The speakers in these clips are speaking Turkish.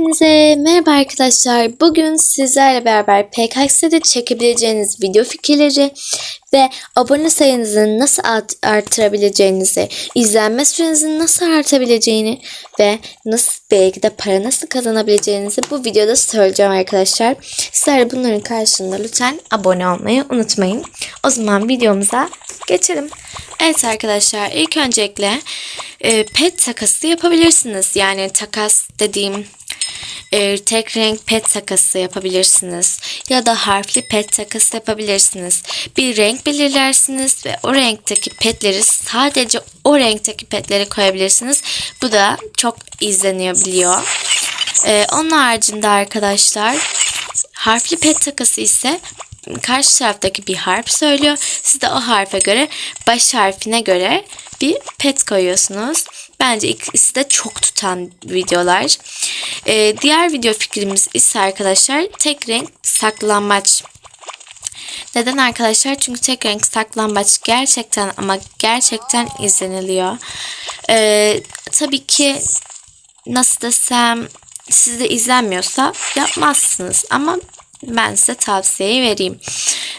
Hepinize merhaba arkadaşlar. Bugün sizlerle beraber PKX'de çekebileceğiniz video fikirleri ve abone sayınızı nasıl art- artırabileceğinizi, izlenme sürenizi nasıl artabileceğini ve nasıl belki de para nasıl kazanabileceğinizi bu videoda söyleyeceğim arkadaşlar. Sizler bunların karşılığında lütfen abone olmayı unutmayın. O zaman videomuza geçelim. Evet arkadaşlar ilk öncelikle e, pet takası yapabilirsiniz. Yani takas dediğim e, tek renk pet takası yapabilirsiniz. Ya da harfli pet takası yapabilirsiniz. Bir renk belirlersiniz ve o renkteki petleri sadece o renkteki petleri koyabilirsiniz. Bu da çok izlenebiliyor. E, onun haricinde arkadaşlar harfli pet takası ise karşı taraftaki bir harf söylüyor. Siz de o harfe göre baş harfine göre bir pet koyuyorsunuz. Bence ikisi de çok tutan videolar. Ee, diğer video fikrimiz ise arkadaşlar tek renk saklambaç. Neden arkadaşlar? Çünkü tek renk saklambaç gerçekten ama gerçekten izleniliyor. Ee, tabii ki nasıl desem sizde izlenmiyorsa yapmazsınız ama ben size tavsiyeyi vereyim.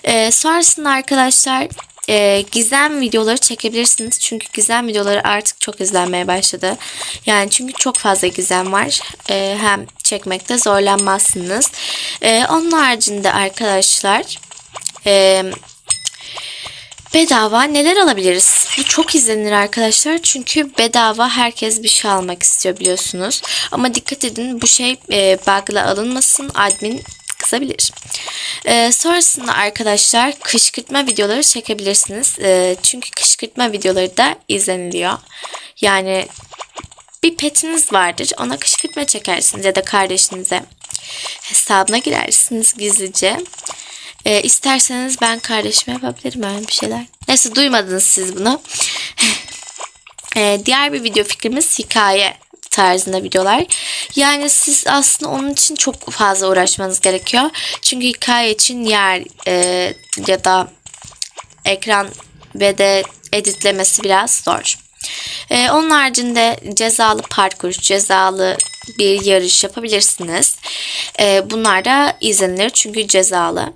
Ee, sonrasında arkadaşlar e, gizem videoları çekebilirsiniz. Çünkü gizem videoları artık çok izlenmeye başladı. Yani çünkü çok fazla gizem var. E, hem çekmekte zorlanmazsınız. E, onun haricinde arkadaşlar e, bedava neler alabiliriz? Bu çok izlenir arkadaşlar. Çünkü bedava herkes bir şey almak istiyor biliyorsunuz. Ama dikkat edin bu şey e, bug'la alınmasın. Admin kızabilir. Ee, sonrasında arkadaşlar kışkırtma videoları çekebilirsiniz. Ee, çünkü kışkırtma videoları da izleniliyor. Yani bir petiniz vardır. Ona kışkırtma çekersiniz ya da kardeşinize hesabına girersiniz gizlice. Ee, isterseniz ben kardeşime yapabilirim öyle bir şeyler. Neyse duymadınız siz bunu. ee, diğer bir video fikrimiz hikaye tarzında videolar. Yani siz aslında onun için çok fazla uğraşmanız gerekiyor. Çünkü hikaye için yer e, ya da ekran ve de editlemesi biraz zor. E, onun haricinde cezalı parkur, cezalı bir yarış yapabilirsiniz. E, bunlar da izlenir çünkü cezalı.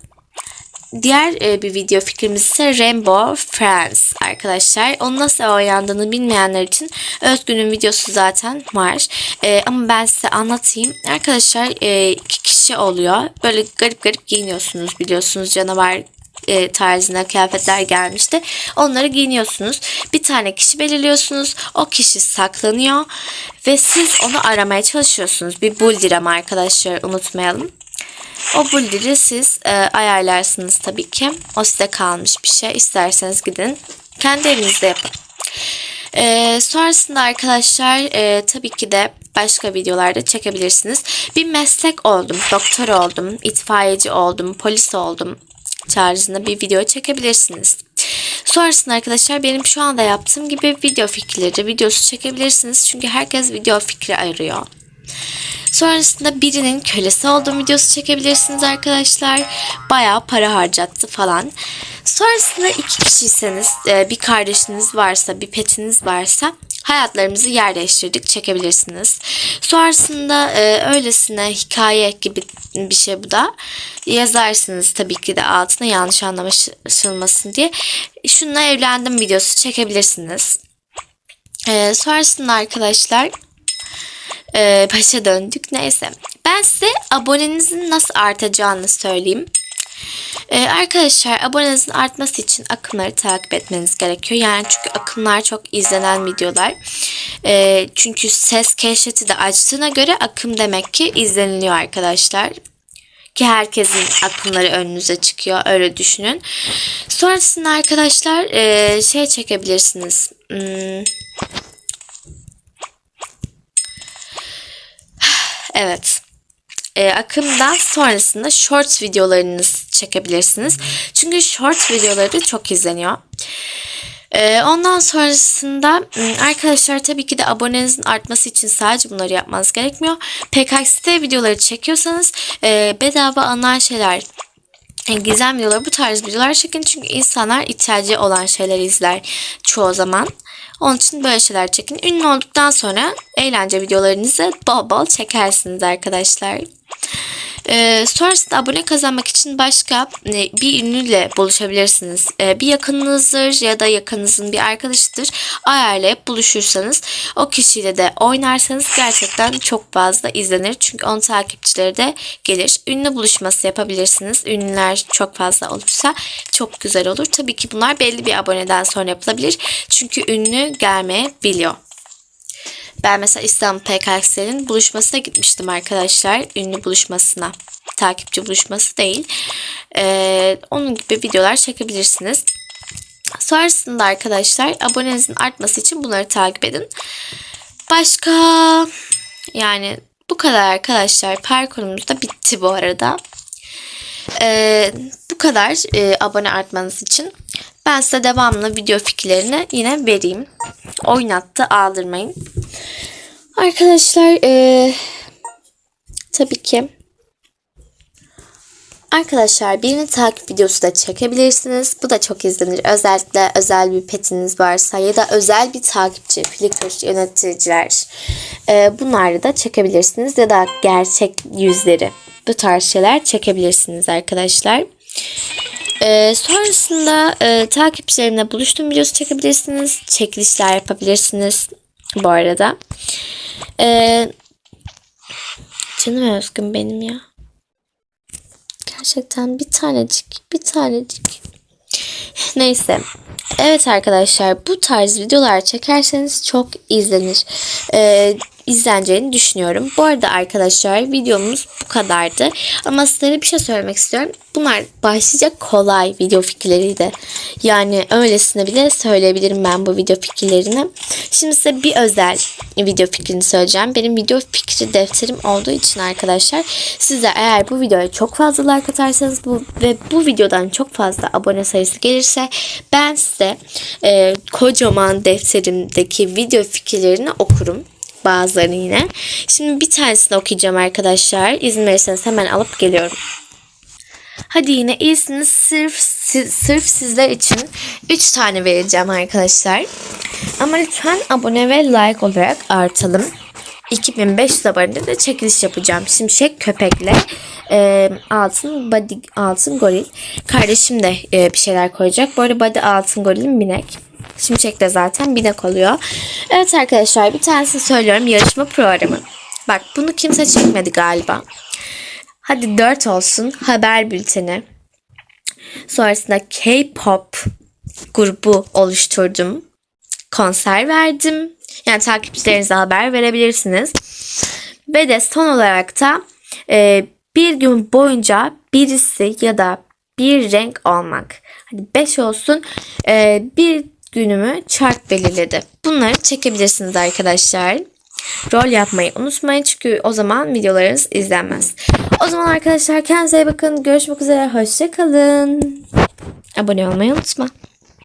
Diğer e, bir video fikrimiz ise Rainbow Friends arkadaşlar. Onu nasıl oynandığını bilmeyenler için Özgün'ün videosu zaten var. E, ama ben size anlatayım. Arkadaşlar e, iki kişi oluyor. Böyle garip garip giyiniyorsunuz biliyorsunuz canavar e, tarzında kıyafetler gelmişti. Onları giyiniyorsunuz. Bir tane kişi belirliyorsunuz. O kişi saklanıyor ve siz onu aramaya çalışıyorsunuz. Bir buldir ama arkadaşlar unutmayalım. O buldiri siz e, ayarlarsınız tabii ki. O size kalmış bir şey. İsterseniz gidin kendi evinizde yapın. E, sonrasında arkadaşlar e, tabii ki de başka videolarda çekebilirsiniz. Bir meslek oldum, doktor oldum, itfaiyeci oldum, polis oldum tarzında bir video çekebilirsiniz. Sonrasında arkadaşlar benim şu anda yaptığım gibi video fikirleri, videosu çekebilirsiniz. Çünkü herkes video fikri arıyor. Sonrasında birinin kölesi olduğum videosu çekebilirsiniz arkadaşlar. Bayağı para harcattı falan. Sonrasında iki kişiyseniz e, bir kardeşiniz varsa bir petiniz varsa hayatlarımızı yer değiştirdik çekebilirsiniz. Sonrasında e, öylesine hikaye gibi bir şey bu da. Yazarsınız tabii ki de altına yanlış anlaşılmasın diye. Şununla evlendim videosu çekebilirsiniz. E, sonrasında arkadaşlar e, başa döndük. Neyse. Ben size abonenizin nasıl artacağını söyleyeyim. Ee, arkadaşlar abonenizin artması için akımları takip etmeniz gerekiyor. Yani çünkü akımlar çok izlenen videolar. Ee, çünkü ses keşfeti de açtığına göre akım demek ki izleniliyor arkadaşlar. Ki herkesin akımları önünüze çıkıyor. Öyle düşünün. Sonrasında arkadaşlar e, şey çekebilirsiniz. Hmm, Evet. E, akımdan sonrasında short videolarınızı çekebilirsiniz. Çünkü short videoları çok izleniyor. E, ondan sonrasında arkadaşlar tabii ki de abonenizin artması için sadece bunları yapmanız gerekmiyor. PKXT videoları çekiyorsanız e, bedava alınan şeyler gizem videoları bu tarz videolar çekin çünkü insanlar ihtiyacı olan şeyler izler çoğu zaman. Onun için böyle şeyler çekin. Ünlü olduktan sonra eğlence videolarınızı bol bol çekersiniz arkadaşlar. Ee, sonrasında abone kazanmak için başka e, bir ünlüyle buluşabilirsiniz. Ee, bir yakınınızdır ya da yakınınızın bir arkadaşıdır. Ayarlayıp buluşursanız o kişiyle de oynarsanız gerçekten çok fazla izlenir. Çünkü onun takipçileri de gelir. Ünlü buluşması yapabilirsiniz. Ünlüler çok fazla olursa çok güzel olur. Tabii ki bunlar belli bir aboneden sonra yapılabilir. Çünkü ünlü gelmeyebiliyor. Ben mesela İstanbul PKX'lerin buluşmasına gitmiştim arkadaşlar. Ünlü buluşmasına. Takipçi buluşması değil. Ee, onun gibi videolar çekebilirsiniz. Sonrasında arkadaşlar abonenizin artması için bunları takip edin. Başka yani bu kadar arkadaşlar. Parkurumuz da bitti bu arada. Ee, bu kadar e, abone artmanız için. Ben size devamlı video fikirlerini yine vereyim. Oynattı aldırmayın. Arkadaşlar e, tabii ki Arkadaşlar birini takip videosu da çekebilirsiniz. Bu da çok izlenir. Özellikle özel bir petiniz varsa ya da özel bir takipçi, Flickr yöneticiler. E, bunları da çekebilirsiniz. Ya da gerçek yüzleri. Bu tarz şeyler çekebilirsiniz arkadaşlar. E, sonrasında e, takipçilerimle buluştuğum videosu çekebilirsiniz. Çekilişler yapabilirsiniz. Bu arada. E, canım özgün benim ya. Gerçekten bir tanecik, bir tanecik. Neyse. Evet arkadaşlar bu tarz videolar çekerseniz çok izlenir. Ee, izleneceğini düşünüyorum. Bu arada arkadaşlar videomuz bu kadardı. Ama size bir şey söylemek istiyorum. Bunlar başlıca kolay video fikirleriydi. Yani öylesine bile söyleyebilirim ben bu video fikirlerini. Şimdi size bir özel video fikrini söyleyeceğim. Benim video fikri defterim olduğu için arkadaşlar size eğer bu videoya çok fazla like atarsanız bu ve bu videodan çok fazla abone sayısı gelirse ben size e, kocaman defterimdeki video fikirlerini okurum bazılarını yine. Şimdi bir tanesini okuyacağım arkadaşlar. İzin verirseniz hemen alıp geliyorum. Hadi yine iyisiniz. Sırf, si- sırf sizler için 3 tane vereceğim arkadaşlar. Ama lütfen abone ve like olarak artalım. 2500 abonede de çekiliş yapacağım. Şimşek köpekle e, altın body, altın goril. Kardeşim de e, bir şeyler koyacak. Arada body altın gorilin binek. Şimşek de zaten binek oluyor. Evet arkadaşlar bir tanesini söylüyorum. Yarışma programı. Bak bunu kimse çekmedi galiba. Hadi 4 olsun. Haber bülteni. Sonrasında K-pop grubu oluşturdum. Konser verdim. Yani takipçilerinize haber verebilirsiniz. Ve de son olarak da e, bir gün boyunca birisi ya da bir renk olmak. Hadi 5 olsun. E, bir günümü çark belirledi. Bunları çekebilirsiniz arkadaşlar. Rol yapmayı unutmayın çünkü o zaman videolarınız izlenmez. O zaman arkadaşlar kendinize bakın. Görüşmek üzere. Hoşçakalın. Abone olmayı unutma.